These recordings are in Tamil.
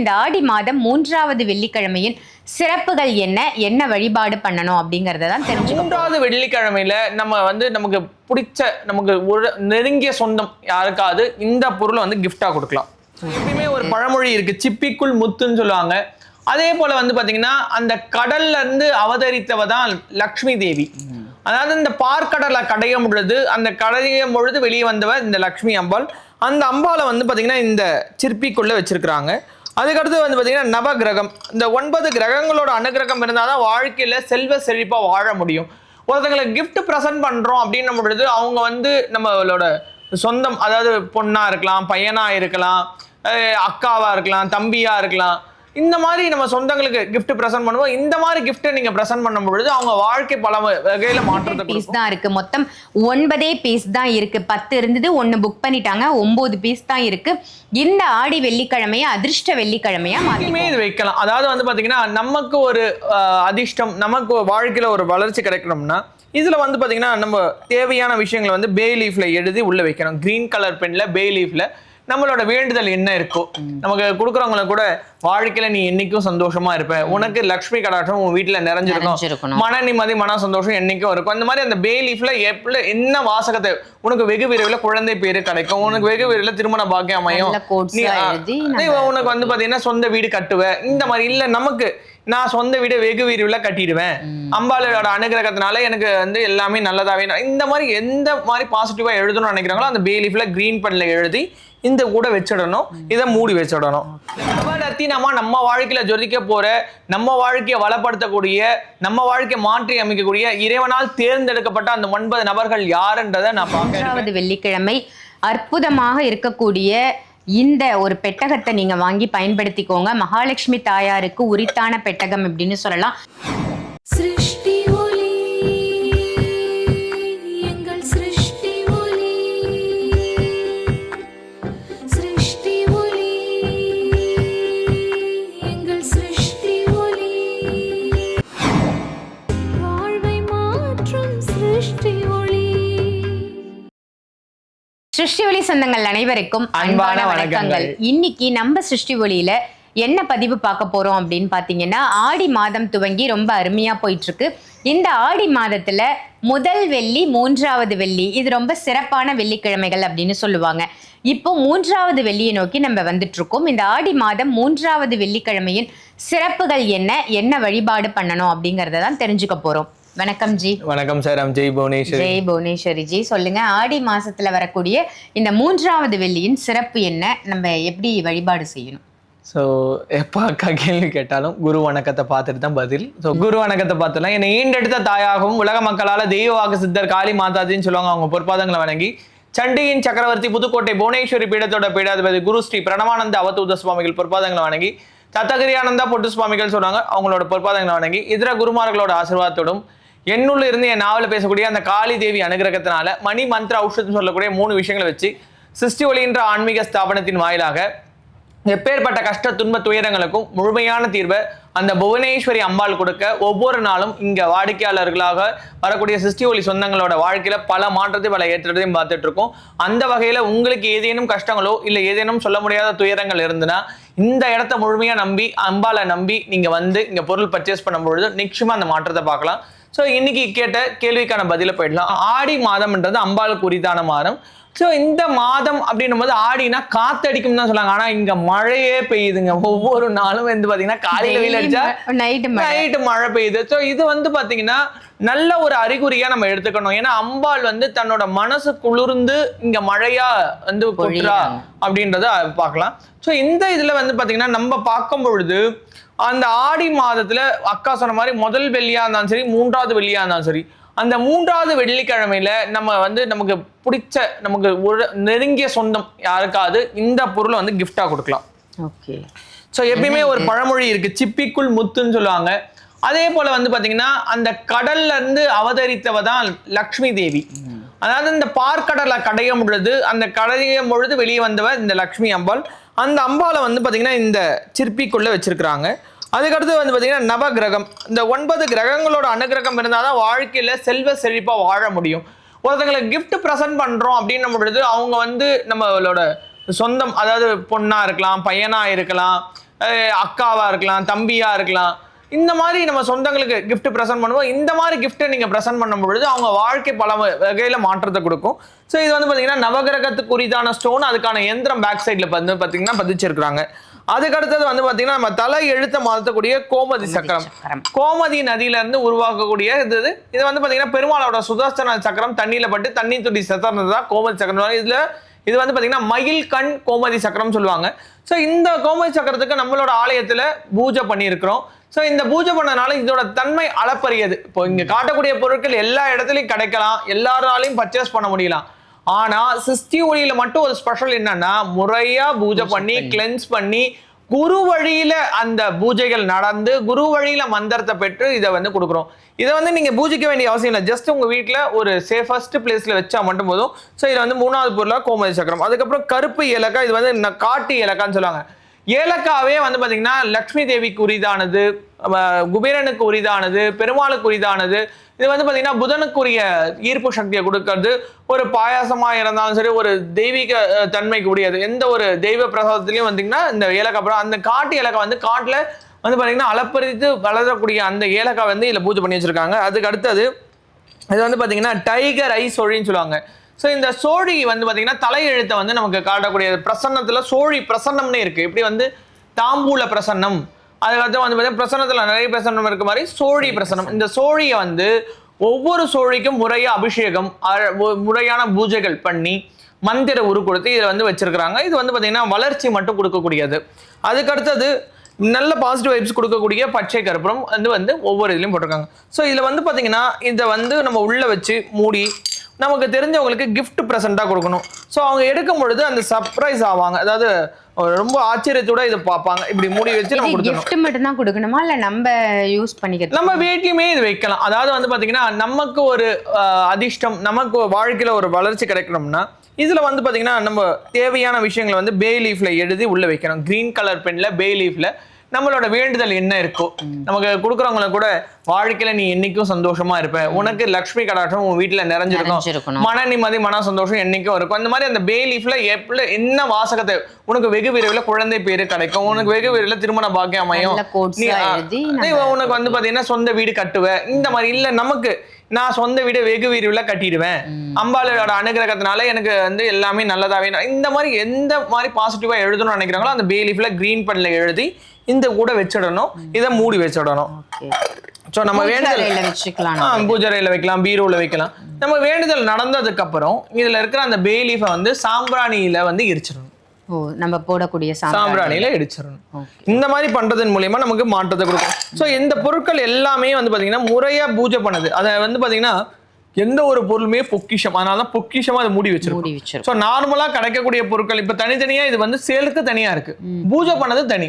இந்த ஆடி மாதம் மூன்றாவது வெள்ளிக்கிழமையின் சிறப்புகள் என்ன? என்ன வழிபாடு பண்ணணும் அப்படிங்கறத தான் தெரிஞ்சு மூன்றாவது வெள்ளிக்கிழமையில நம்ம வந்து நமக்கு பிடிச்ச நமக்கு ஒரு நெருங்கிய சொந்தம் யாருக்காவது இந்த பொருளை வந்து கிஃப்டா கொடுக்கலாம். எப்பயுமே ஒரு பழமொழி இருக்கு சிப்பிக்குள் முத்துன்னு சொல்லுவாங்க. அதே போல வந்து பாத்தீங்கன்னா அந்த கடல்ல இருந்து அவதரித்தவ தான் லக்ஷ்மி தேவி. அதாவது இந்த பார்க்கடலை கடையும் பொழுது அந்த கடையும் பொழுது வெளியே வந்தவ இந்த லக்ஷ்மி அம்பாள். அந்த அம்பாளை வந்து பாத்தீங்கன்னா இந்த சிற்பிக்குள்ள வச்சிருக்கிறாங்க. அதுக்கடுத்து வந்து பார்த்திங்கன்னா நவ கிரகம் இந்த ஒன்பது கிரகங்களோட அனுகிரகம் இருந்தால் தான் வாழ்க்கையில் செல்வ செழிப்பாக வாழ முடியும். ஒருத்தங்களுக்கு கிஃப்ட் ப்ரெசென்ட் பண்ணுறோம் அப்படின்னும் பொழுது அவங்க வந்து நம்மளோட சொந்தம் அதாவது பொண்ணாக இருக்கலாம் பையனாக இருக்கலாம் அக்காவாக இருக்கலாம் தம்பியாக இருக்கலாம். இந்த மாதிரி நம்ம சொந்தங்களுக்கு gift ப்ரெசென்ட் பண்ணுவோம். இந்த மாதிரி gift நீங்க ப்ரெசென்ட் பண்ணும் பொழுது அவங்க வாழ்க்கை பல வகையில மாற்றத்தை பீஸ் தான் இருக்கு. மொத்தம் ஒன்பதே பீஸ் தான் இருக்கு. பத்து இருந்தது ஒன்னு புக் பண்ணிட்டாங்க. ஒன்பது பீஸ் தான் இருக்கு. இந்த ஆடி வெள்ளிக்கிழமைய அதிர்ஷ்ட வெள்ளிக்கிழமையா மாத்தி எப்பயுமே இது வைக்கலாம். அதாவது வந்து பாத்தீங்கன்னா நமக்கு ஒரு அதிர்ஷ்டம் நமக்கு வாழ்க்கையில ஒரு வளர்ச்சி கிடைக்கணும்னா இதுல வந்து பாத்தீங்கன்னா நம்ம தேவையான விஷயங்களை வந்து பே லீஃப்ல எழுதி உள்ள வைக்கணும். கிரீன் கலர் பென்ல பே லீஃப்ல நம்மளோட வேண்டுதல் என்ன இருக்கோ நமக்கு கொடுக்குறவங்கள கூட வாழ்க்கையில நீ என்னைக்கும் சந்தோஷமா இருப்ப. உனக்கு லக்ஷ்மி கடாட்சம் உன் வீட்டுல நிறைஞ்சிருக்கும். மன நிம்மதி மன சந்தோஷம் என்னைக்கும் இருக்கும். அந்த மாதிரி அந்த பே லீஃப்ல எப்பல என்ன வாசகத்தை உனக்கு வெகு விரைவில் குழந்தை பேரு கிடைக்கும். உனக்கு வெகு விரைவில் திருமண பாக்கியம் அமையும். உனக்கு வந்து பாத்தீங்கன்னா சொந்த வீடு கட்டுவ. இந்த மாதிரி இல்ல நமக்கு நான் சொந்த வீடு வெகு விரைவில் கட்டிடுவேன். அம்பாளோட அனுகிரகத்தினால எனக்கு வந்து எல்லாமே நல்லதாவே ந- இந்த மாதிரி எந்த மாதிரி பாசிட்டிவா எழுதணும்னு நினைக்கிறாங்களோ அந்த பே லீஃப்ல கிரீன் பென்ல எழுதி இந்த கூட வச்சிடணும். இதை மூடி வச்சிடணும். நவரத்தினமா நம்ம வாழ்க்கையில ஜொலிக்க போற நம்ம வாழ்க்கையை வளப்படுத்தக்கூடிய நம்ம வாழ்க்கையை மாற்றி அமைக்கக்கூடிய இறைவனால் தேர்ந்தெடுக்கப்பட்ட அந்த ஒன்பது நபர்கள் யாருன்றதை நான் பார்க்கிறேன் வெள்ளிக்கிழமை அற்புதமாக இருக்கக்கூடிய இந்த ஒரு பெட்டகத்தை நீங்க வாங்கி பயன்படுத்திக்கோங்க. மகாலட்சுமி தாயாருக்கு உரித்தான பெட்டகம் அப்படின்னு சொல்லலாம். சிருஷ்டி சிருஷ்டி ஒளி சொந்தங்கள் அனைவருக்கும் அன்பான வணக்கங்கள். இன்னைக்கு நம்ம சிருஷ்டி ஒளியில என்ன பதிவு பார்க்க போறோம் அப்படின்னு பாத்தீங்கன்னா ஆடி மாதம் துவங்கி ரொம்ப அருமையா போயிட்டு இருக்கு இந்த ஆடி மாதத்துல முதல் வெள்ளி மூன்றாவது வெள்ளி இது ரொம்ப சிறப்பான வெள்ளிக்கிழமைகள் அப்படின்னு சொல்லுவாங்க. இப்போ மூன்றாவது வெள்ளியை நோக்கி நம்ம வந்துட்டு இருக்கோம் இந்த ஆடி மாதம் மூன்றாவது வெள்ளிக்கிழமையின் சிறப்புகள் என்ன என்ன வழிபாடு பண்ணணும் அப்படிங்கறத தான் தெரிஞ்சுக்க போறோம். வணக்கம் ஜி. வணக்கம் சார் I'm ஜெய் புவனேஸ்வரி ஜெய் புவனேஸ்வரி ஜி. சொல்லுங்க ஆடி மாசத்துல வரக்கூடிய இந்த மூன்றாவது வெள்ளியின் சிறப்பு என்ன? நம்ம எப்படி வழிபாடு செய்யணும்? ஸோ எப்போ அக்கா கேள்வி கேட்டாலும் குரு வணக்கத்தை பார்த்துட்டு தான் பதில். ஸோ குரு வணக்கத்தை பார்த்துலாம் என்னை ஈண்டெடுத்த தாயாகவும் உலக மக்களால் தெய்வவாக்கு சித்தர் காளி மாதாஜின்னு சொல்லுவாங்க அவங்க பொற்பாதங்களை வணங்கி சண்டியின் சக்கரவர்த்தி புதுக்கோட்டை புவனேஸ்வரி பீடத்தோட பீடாதிபதி குரு ஸ்ரீ பிரணவானந்த அவதூத சுவாமிகள் பொற்பாதங்களை வணங்கி தத்தகிரியானந்தா பொட்டு சுவாமிகள் சொல்றாங்க அவங்களோட பொற்பாதங்களை வணங்கி இதர குருமார்களோட ஆசீர்வாதத்தோடும் என்னுள்ள இருந்து என் நாவல பேசக்கூடிய அந்த காளி தேவி அனுகிரகத்தினால மணி மந்திர ஔஷதம் சொல்லக்கூடிய மூணு விஷயங்களை வச்சு சிருஷ்டி ஒளின்ற ஆன்மீக ஸ்தாபனத்தின் வாயிலாக எப்பேற்பட்ட கஷ்ட துன்ப துயரங்களுக்கும் முழுமையான தீர்வை அந்த புவனேஸ்வரி அம்பாள் கொடுக்க ஒவ்வொரு நாளும் இங்கே வாடிக்கையாளர்களாக வரக்கூடிய சிருஷ்டி ஒளி சொந்தங்களோட வாழ்க்கையில் பல மாற்றத்தை பல ஏற்றத்தையும் பார்த்துட்டு இருக்கோம். அந்த வகையில் உங்களுக்கு ஏதேனும் கஷ்டங்களோ இல்லை ஏதேனும் சொல்ல முடியாத துயரங்கள் இருந்துன்னா இந்த இடத்த முழுமையாக நம்பி அம்பாளை நம்பி நீங்கள் வந்து இங்கே பொருள் பர்ச்சேஸ் பண்ணும் பொழுது நிச்சயமாக அந்த மாற்றத்தை பார்க்கலாம். ஸோ இன்னைக்கு கேட்ட கேள்விக்கான பதில போயிடலாம். ஆடி மாதம்ன்றது அம்பாளுக்கு உரித்தான மாதம். ஸோ இந்த மாதம் அப்படின்னும் போது ஆடினா காத்தடிக்கும் தான் சொல்லாங்க ஆனா இங்க மழையே பெய்யுதுங்க. ஒவ்வொரு நாளும் வந்து பாத்தீங்கன்னா காலையில வெயில் அடிச்சா நைட்டு நைட்டு மழை. பெய்யுது. ஸோ இது வந்து பாத்தீங்கன்னா நல்ல ஒரு அறிகுறியா நம்ம எடுத்துக்கணும். ஏன்னா அம்பாள் வந்து தன்னோட மனசு குளிர்ந்து இங்க மழையா வந்து கொட்டுறா. அப்படின்றத பார்க்கலாம். ஸோ இந்த இதுல வந்து பாத்தீங்கன்னா நம்ம பார்க்கும் பொழுது அந்த ஆடி மாதத்துல அக்கா சொன்ன மாதிரி முதல் வெள்ளியா இருந்தாலும் சரி மூன்றாவது வெள்ளியா இருந்தாலும் சரி அந்த மூன்றாவது வெள்ளிக்கிழமையில நம்ம வந்து நமக்கு பிடிச்ச நமக்கு ஒரு நெருங்கிய சொந்தம் யாருக்காவது இந்த பொருளை வந்து gift-ஆ கொடுக்கலாம். ஓகே. ஸோ எப்பயுமே ஒரு பழமொழி இருக்கு. சிப்பிக்குள் முத்துன்னு சொல்லுவாங்க. அதே போல வந்து பாத்தீங்கன்னா அந்த கடல்ல இருந்து அவதரித்தவ தான் லக்ஷ்மி தேவி. அதாவது இந்த பார்க்கடலை கடையும் பொழுது அந்த கடையும் பொழுது வெளியே வந்தவ இந்த லக்ஷ்மி அம்பாள். அந்த அம்பாளை வந்து பாத்தீங்கன்னா இந்த சிற்பிக்குள்ள வச்சிருக்கிறாங்க. அதுக்கடுத்து வந்து பார்த்தீங்கன்னா நவ கிரகம் இந்த ஒன்பது கிரகங்களோட அனுகிரகம் இருந்தால் தான் வாழ்க்கையில் செல்வ செழிப்பாக வாழ முடியும். ஒருத்தங்களுக்கு கிஃப்ட் ப்ரெசென்ட் பண்ணுறோம் அப்படின்னும் பொழுது அவங்க வந்து நம்மளோட சொந்தம் அதாவது பொண்ணாக இருக்கலாம் பையனாக இருக்கலாம் அக்காவாக இருக்கலாம் தம்பியாக இருக்கலாம். இந்த மாதிரி நம்ம சொந்தங்களுக்கு gift ப்ரெசென்ட் பண்ணுவோம். இந்த மாதிரி கிஃப்ட்டை நீங்க ப்ரெசென்ட் பண்ணும் பொழுது அவங்க வாழ்க்கை பல வகையில மாற்றத்தை கொடுக்கும். ஸோ இது வந்து பாத்தீங்கன்னா நவகிரகத்துக்கு உரிதான ஸ்டோன் அதுக்கான எந்திரம் பேக் சைடில் வந்து பாத்தீங்கன்னா பதிச்சிருக்காங்க அதுக்கு அடுத்தது வந்து பாத்தீங்கன்னா நம்ம தலை எழுத்த மாற்றக்கூடிய கோமதி சக்கரம். கோமதி நதியில இருந்து உருவாக்கக்கூடிய இது இது. வந்து பாத்தீங்கன்னா பெருமாளோட சுதர்சன சக்கரம் தண்ணியில பட்டு தண்ணி துடி செத்துறது தான் கோமதி சக்கரம். இதுல இது வந்து பாத்தீங்கன்னா மயில் கண் கோமதி சக்கரம் சொல்லுவாங்க. ஸோ இந்த கோமதி சக்கரத்துக்கு நம்மளோட ஆலயத்துல பூஜை பண்ணியிருக்கிறோம். ஸோ இந்த பூஜை பண்ணனால இதோட தன்மை அளப்பரியது. இப்போ இங்க காட்டக்கூடிய பொருட்கள் எல்லா இடத்துலையும் கிடைக்கலாம். எல்லாராலையும் பர்ச்சேஸ் பண்ண முடியலாம். ஆனா சிஸ்டி ஒளியில மட்டும் ஒரு ஸ்பெஷல் என்னன்னா முறையா பூஜை பண்ணி கிளென்ஸ் பண்ணி குரு வழியில அந்த பூஜைகள் நடந்து குரு வழியில மந்திரத்தை பெற்று இதை வந்து கொடுக்குறோம். இதை வந்து நீங்க பூஜிக்க வேண்டிய அவசியம் இல்லை. ஜஸ்ட் உங்க வீட்டில் ஒரு சேஃபஸ்ட் பிளேஸ்ல வச்சா மட்டும் போதும். ஸோ இதில் வந்து மூணாவது பொருளாக கோமதி சக்கரம். அதுக்கப்புறம் கருப்பு ஏலக்காய் இது வந்து காட்டு ஏலக்கான்னு சொல்லுவாங்க. ஏலக்காவே வந்து பார்த்தீங்கன்னா லக்ஷ்மி தேவிக்கு உரிதானது குபேரனுக்கு உரிதானது பெருமாளுக்கு உரிதானது. இது வந்து பார்த்தீங்கன்னா புதனுக்குரிய ஈர்ப்பு சக்தியை கொடுக்கறது. ஒரு பாயாசமாக இருந்தாலும் சரி ஒரு தெய்வீக தன்மைக்கு உடையது எந்த ஒரு தெய்வ பிரசாதத்துலேயும் வந்தீங்கன்னா இந்த ஏலக்காய் அப்புறம் அந்த காட்டு ஏலக்காய் வந்து காட்டில் வந்து பார்த்தீங்கன்னா அளப்பறித்து வளரக்கூடிய அந்த ஏலக்காய் வந்து இதில் பூஜை பண்ணி வச்சுருக்காங்க. அதுக்கு அடுத்தது இது வந்து பார்த்தீங்கன்னா டைகர் ஐஸ் ஒழின்னு சொல்லுவாங்க. ஸோ இந்த சோழி வந்து பாத்தீங்கன்னா தலையெழுத்தை வந்து நமக்கு காட்டக்கூடிய பிரசன்னத்துல சோழி பிரசன்னம்னே இருக்கு. இப்படி வந்து தாம்பூல பிரசன்னம் அதுக்கடுத்து வந்து பார்த்தீங்கன்னா பிரசன்னத்துல நிறைய பிரசன்னம் இருக்க மாதிரி சோழி பிரசன்னம். இந்த சோழியை வந்து ஒவ்வொரு சோழிக்கும் முறையா அபிஷேகம் முறையான பூஜைகள் பண்ணி மந்திர உரு கொடுத்து இதில் வந்து வச்சிருக்கிறாங்க. இது வந்து பாத்தீங்கன்னா வளர்ச்சி மட்டும் கொடுக்கக்கூடியது. அதுக்கு அடுத்தது நல்ல பாசிட்டிவ் வைப்ஸ் கொடுக்கக்கூடிய பச்சை கற்பூரம் வந்து வந்து ஒவ்வொரு இதுலையும் போட்டிருக்காங்க. ஸோ இதில் வந்து பார்த்தீங்கன்னா இதை வந்து நம்ம உள்ளே வச்சு மூடி நமக்கு தெரிஞ்சவங்களுக்கு gift ப்ரெசென்ட்டாக கொடுக்கணும். ஸோ அவங்க எடுக்கும் பொழுது அந்த சர்ப்ரைஸ் ஆவாங்க. அதாவது ரொம்ப ஆச்சரியத்தோட இதை பார்ப்பாங்க. இப்படி மூடி வச்சு நம்ம gift மட்டும் தான் கொடுக்கணுமா? இல்ல நம்ம யூஸ் பண்ணிக்கிறது நம்ம வீட்லயுமே இது வைக்கலாம். அதாவது வந்து பாத்தீங்கன்னா நமக்கு ஒரு அதிர்ஷ்டம் நமக்கு வாழ்க்கையில ஒரு வளர்ச்சி கிடைக்கணும்னா இதுல வந்து பாத்தீங்கன்னா நம்ம தேவையான விஷயங்களை வந்து பே லீஃப்ல எழுதி உள்ள வைக்கணும். கிரீன் கலர் பென்ல பே லீஃப்ல நம்மளோட வேண்டுதல் என்ன இருக்கோ நமக்கு கொடுக்குறவங்கள கூட வாழ்க்கையில நீ என்னைக்கும் சந்தோஷமா இருப்ப. உனக்கு லக்ஷ்மி கடாட்சம் உன் வீட்டுல நிறைஞ்சிருக்கும். மன நிம்மதி மன சந்தோஷம் என்னைக்கும் இருக்கும். அந்த மாதிரி அந்த பே லீஃப்ல எப்ப என்ன வாசகத்தை உனக்கு வெகு விரைவில் குழந்தை பேரு கிடைக்கும். உனக்கு வெகு விரைவில் திருமண பாக்கியம் அமையும். உனக்கு வந்து பாத்தீங்கன்னா சொந்த வீடு கட்டுவ. இந்த மாதிரி இல்ல நமக்கு நான் சொந்த வீடு வெகு விரைவில் கட்டிடுவேன். அம்பாளோட அனுகிரகத்தினால எனக்கு வந்து எல்லாமே நல்லதாவே ந- இந்த மாதிரி எந்த மாதிரி பாசிட்டிவா எழுதணும்னு நினைக்கிறாங்களோ அந்த பே லீஃப்ல கிரீன் பென்ல எழுதி இந்த கூட வச்சிடணும். இதை மூடி வச்சிடணும். ஸோ நம்ம வேண்டுதல் வச்சுக்கலாம். பூஜையில வைக்கலாம் பீரோல வைக்கலாம். நம்ம வேண்டுதல் நடந்ததுக்கு அப்புறம் இதுல இருக்கிற அந்த பே லீஃபை வந்து சாம்பிராணியில வந்து எரிச்சிடணும். ஓ நம்ம போடக்கூடிய சாம்பிராணி. சாம்பிராணியில இடிச்சிடணும். இந்த மாதிரி பண்றதன் மூலியமா நமக்கு மாற்றத்தை கொடுக்கும். ஸோ இந்த பொருட்கள் எல்லாமே வந்து பாத்தீங்கன்னா முறையா பூஜை பண்ணுது. அதை வந்து பாத்தீங்கன்னா எந்த ஒரு பொருளுமே பொக்கிஷம். அதனால தான் பொக்கிஷமா அதை மூடி வச்சிருக்கோம். மூடி வச்சிருக்கோம். ஸோ நார்மலா கிடைக்கக்கூடிய பொருட்கள் இப்ப தனித்தனியா இது வந்து சேலுக்கு தனியா இருக்கு. பூஜை பண்ணது தனி.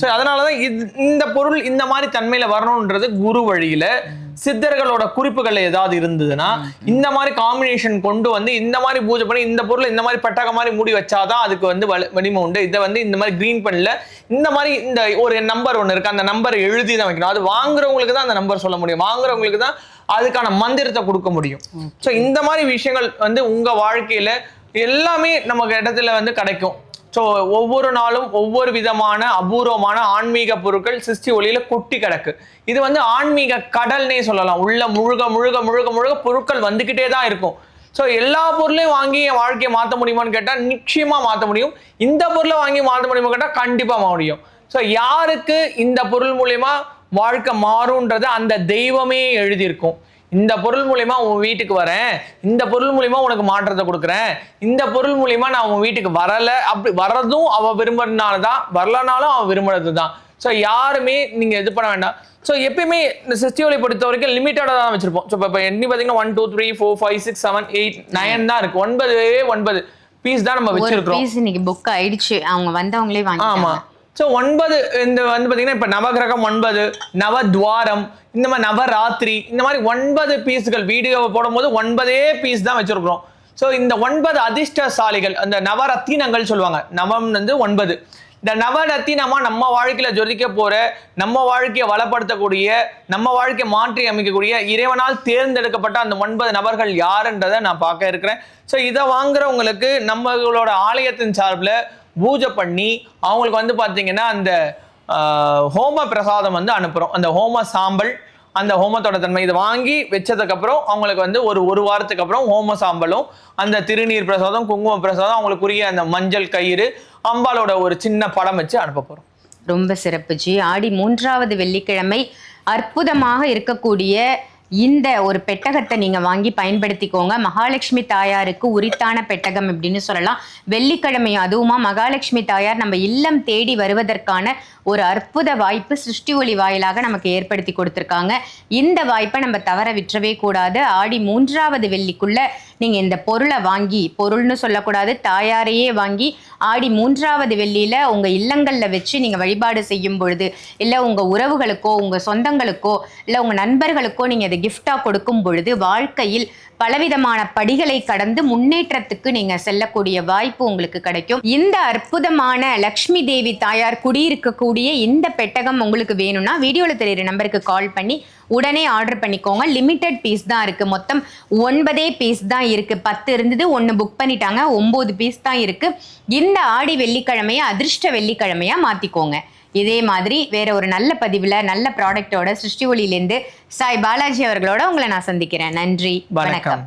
ஸோ அதனாலதான் இது இந்த பொருள் இந்த மாதிரி தன்மையில வரணும்ன்றது குரு வழியில சித்தர்களோட குறிப்புகள் ஏதாவது இருந்ததுன்னா இந்த மாதிரி காம்பினேஷன் கொண்டு வந்து இந்த மாதிரி பூஜை பண்ணி இந்த பொருளை இந்த மாதிரி பட்டக மாதிரி மூடி வச்சாதான் அதுக்கு வந்து வலி- வலிமை உண்டு. இதை வந்து இந்த மாதிரி கிரீன் பண்ணல. இந்த மாதிரி இந்த ஒரு நம்பர் ஒன்று இருக்கு. அந்த நம்பர் எழுதி தான் வைக்கணும். அது வாங்குறவங்களுக்கு தான் அந்த நம்பர் சொல்ல முடியும். வாங்குறவங்களுக்கு தான் அதுக்கான மந்திரத்தை கொடுக்க முடியும். ஸோ இந்த மாதிரி விஷயங்கள் வந்து உங்க வாழ்க்கையில எல்லாமே நமக்கு இடத்துல வந்து கிடைக்கும். ஸோ ஒவ்வொரு நாளும் ஒவ்வொரு விதமான அபூர்வமான ஆன்மீக பொருட்கள் சிருஷ்டி ஒளியில் கொட்டி கிடக்கு. இது வந்து ஆன்மீக கடல்னே சொல்லலாம். உள்ள முழுக முழுக முழுக முழுக பொருட்கள் வந்துக்கிட்டே தான் இருக்கும். ஸோ எல்லா பொருளையும் வாங்கி என் வாழ்க்கையை மாற்ற முடியுமான்னு கேட்டால் நிச்சயமாக மாற்ற முடியும். இந்த பொருளை வாங்கி மாற்ற முடியுமா கேட்டால் கண்டிப்பாக முடியும். ஸோ யாருக்கு இந்த பொருள் மூலயமா வாழ்க்கை மாறுன்றதை அந்த தெய்வமே எழுதியிருக்கும். இந்த பொருள் மூலியமா உன் வீட்டுக்கு வரேன். இந்த பொருள் மூலியமா உனக்கு மாற்றத்தை கொடுக்குறேன். இந்த பொருள் மூலியமா நான் உன் வீட்டுக்கு வரல. அப்படி வர்றதும் அவ விரும்புறதுனால தான் வரலனாலும் அவ விரும்புறது தான் ஸோ யாருமே நீங்க இது பண்ண வேண்டாம். ஸோ எப்பயுமே இந்த சிஸ்டியோலை பொறுத்த வரைக்கும் லிமிட்டடாக தான் வச்சிருப்போம். ஸோ இப்போ எண்ணி பார்த்தீங்கன்னா one two three four five six seven eight nine தான் இருக்கு. ஒன்பது ஒன்பது பீஸ் தான் நம்ம பீஸ் இன்னைக்கு புக் ஆயிடுச்சு. அவங்க வந்தவங்களே ஆமா. வாங்கிட்டாங்க ஸோ ஒன்பது இந்த வந்து பார்த்தீங்கன்னா இப்போ நவகிரகம் ஒன்பது நவத்வாரம் இந்த மாதிரி நவராத்திரி இந்த மாதிரி ஒன்பது பீஸ்கள் வீடியோவை போடும்போது ஒன்பதே பீஸ் தான் வச்சுருக்குறோம். ஸோ இந்த ஒன்பது அதிர்ஷ்டசாலிகள் அந்த நவரத்தினங்கள் சொல்லுவாங்க. நவம் வந்து ஒன்பது. இந்த நவரத்தினமா நம்ம வாழ்க்கையில ஜொலிக்க போற நம்ம வாழ்க்கையை வளப்படுத்தக்கூடிய நம்ம வாழ்க்கையை மாற்றி அமைக்கக்கூடிய இறைவனால் தேர்ந்தெடுக்கப்பட்ட அந்த ஒன்பது நபர்கள் யாருன்றதை நான் பார்க்க இருக்கிறேன். ஸோ இதை வாங்குறவங்களுக்கு நம்மளோட ஆலயத்தின் சார்பில் பூஜை பண்ணி அவங்களுக்கு வந்து பார்த்தீங்கன்னா அந்த ஹோம பிரசாதம் வந்து அனுப்புகிறோம் அந்த ஹோம சாம்பல் அந்த ஹோமத்தோட தன்மை. இதை வாங்கி வச்சதுக்கப்புறம் அவங்களுக்கு வந்து ஒரு ஒரு வாரத்துக்கு அப்புறம் ஹோம சாம்பலும் அந்த திருநீர் பிரசாதம் குங்கும பிரசாதம் அவங்களுக்குரிய அந்த மஞ்சள் கயிறு அம்பாலோட ஒரு சின்ன படம் வச்சு அனுப்ப போறோம். ரொம்ப சிறப்பு ஜி. ஆடி மூன்றாவது வெள்ளிக்கிழமை அற்புதமாக இருக்கக்கூடிய இந்த ஒரு பெட்டகத்தை நீங்க வாங்கி பயன்படுத்திக்கோங்க. மகாலட்சுமி தாயாருக்கு உரித்தான பெட்டகம் அப்படின்னு சொல்லலாம். வெள்ளிக்கிழமை அதுவுமா மகாலட்சுமி தாயார் நம்ம இல்லம் தேடி வருவதற்கான ஒரு அற்புத வாய்ப்பு சிருஷ்டி ஒளி வாயிலாக நமக்கு ஏற்படுத்தி கொடுத்துருக்காங்க. இந்த வாய்ப்பை நம்ம தவற விட்டுறவே கூடாது. ஆடி மூன்றாவது வெள்ளிக்குள்ள நீங்கள் இந்த பொருளை வாங்கி பொருள்னு சொல்லக்கூடாது தாயாரையே வாங்கி ஆடி மூன்றாவது வெள்ளியில் உங்கள் இல்லங்களில் வச்சு நீங்கள் வழிபாடு செய்யும் பொழுது இல்லை உங்கள் உறவுகளுக்கோ உங்கள் சொந்தங்களுக்கோ இல்லை உங்கள் நண்பர்களுக்கோ நீங்கள் இதை கிஃப்டாக கொடுக்கும் பொழுது வாழ்க்கையில் பலவிதமான படிகளை கடந்து முன்னேற்றத்துக்கு நீங்க செல்லக்கூடிய வாய்ப்பு உங்களுக்கு கிடைக்கும். இந்த அற்புதமான லக்ஷ்மி தேவி தாயார் குடியிருக்கக்கூடிய இந்த பெட்டகம் உங்களுக்கு வேணும்னா வீடியோவில் தெரியுற நம்பருக்கு கால் பண்ணி உடனே ஆர்டர் பண்ணிக்கோங்க. லிமிட்டெட் பீஸ் தான் இருக்குது மொத்தம் ஒன்பதே பீஸ் தான் இருக்குது பத்து இருந்தது ஒன்று புக் பண்ணிட்டாங்க. ஒம்பது பீஸ் தான் இருக்குது இந்த ஆடி வெள்ளிக்கிழமையை அதிர்ஷ்ட வெள்ளிக்கிழமையாக மாற்றிக்கோங்க இதே மாதிரி வேற ஒரு நல்ல பதிவில் நல்ல ப்ராடக்டோட சிருஷ்டி ஒளியிலேருந்து சாய் பாலாஜி அவர்களோட உங்களை நான் சந்திக்கிறேன். நன்றி. வணக்கம்.